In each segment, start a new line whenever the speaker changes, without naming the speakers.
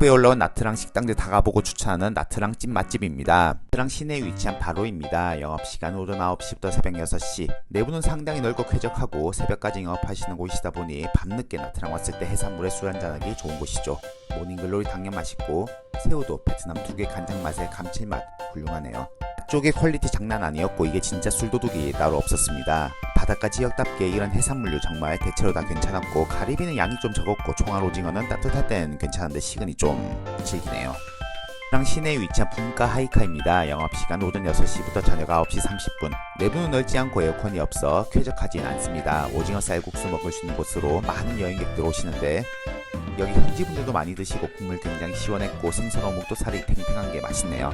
북부에 올라온 나트랑 식당들 다 가보고 추천하는 나트랑 찐 맛집입니다. 나트랑 시내에 위치한 바로입니다. 영업시간 오전 9시부터 새벽 6시. 내부는 상당히 넓고 쾌적하고 새벽까지 영업하시는 곳이다 보니 밤늦게 나트랑 왔을 때 해산물에 술 한잔하기 좋은 곳이죠. 모닝글로리 당면 맛있고 새우도 베트남 두개 간장 맛의 감칠맛 훌륭하네요. 쪽의 퀄리티 장난 아니었고 이게 진짜 술도둑이 따로 없었습니다. 바닷가 지역답게 이런 해산물류 정말 대체로 다 괜찮았고 가리비는 양이 좀 적었고 총알 오징어는 따뜻할 땐 괜찮은데 식은이 좀 질기네요. 랑 시내에 위치한 분가 하이카입니다. 영업시간 오전 6시부터 저녁 9시 30분. 내부는 넓지 않고 에어컨이 없어 쾌적하진 않습니다. 오징어 쌀국수 먹을 수 있는 곳으로 많은 여행객들 오시는데 여기 현지분들도 많이 드시고 국물 굉장히 시원했고 생선 어묵도 살이 탱탱한 게 맛있네요.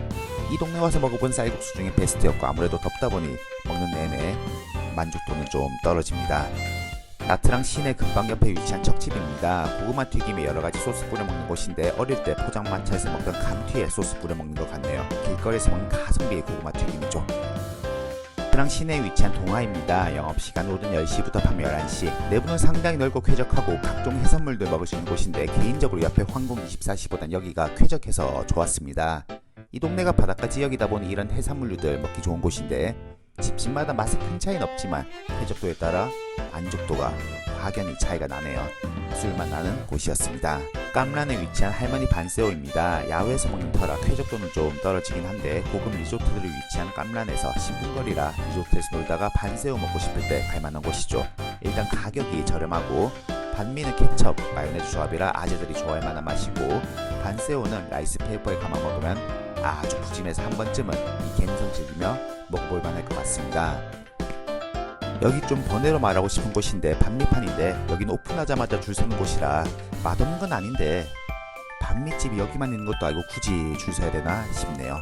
이 동네 와서 먹어본 쌀국수 중에 베스트였고 아무래도 덥다 보니 먹는 내내 만족도는 좀 떨어집니다. 나트랑 시내 근방 옆에 위치한 척집입니다. 고구마 튀김에 여러 가지 소스 뿌려 먹는 곳인데 어릴 때 포장마차에서 먹던 감튀에 소스 뿌려 먹는 것 같네요. 길거리에서 먹는 가성비의 고구마 튀김이죠. 나트랑 시내에 위치한 동화입니다. 영업시간 오전 10시부터 밤 11시. 내부는 상당히 넓고 쾌적하고 각종 해산물들 먹을 수 있는 곳인데 개인적으로 옆에 황공 24시보단 여기가 쾌적해서 좋았습니다. 이 동네가 바닷가 지역이다 보니 이런 해산물류들 먹기 좋은 곳인데 집집마다 맛에 큰 차이는 없지만 쾌적도에 따라 만족도가 확연히 차이가 나네요. 술만 나는 곳이었습니다. 깜란에 위치한 할머니 반세오입니다. 야외에서 먹는 터라 쾌적도는 좀 떨어지긴 한데 고급 리조트들이 위치한 깜란에서 10분 거리라 리조트에서 놀다가 반세오 먹고 싶을 때 갈만한 곳이죠. 일단 가격이 저렴하고 반미는 케첩, 마요네즈 조합이라 아재들이 좋아할 만한 맛이고 반세오는 라이스 페이퍼에 감아 먹으면 아주 푸짐해서 한 번쯤은 이 갬성 즐기며 먹어볼 만할 것 같습니다. 여기 좀 번외로 말하고 싶은 곳인데 반미판인데 여긴 오픈하자마자 줄 서는 곳이라 맛없는 건 아닌데 반미집이 여기만 있는 것도 알고 굳이 줄 서야 되나 싶네요.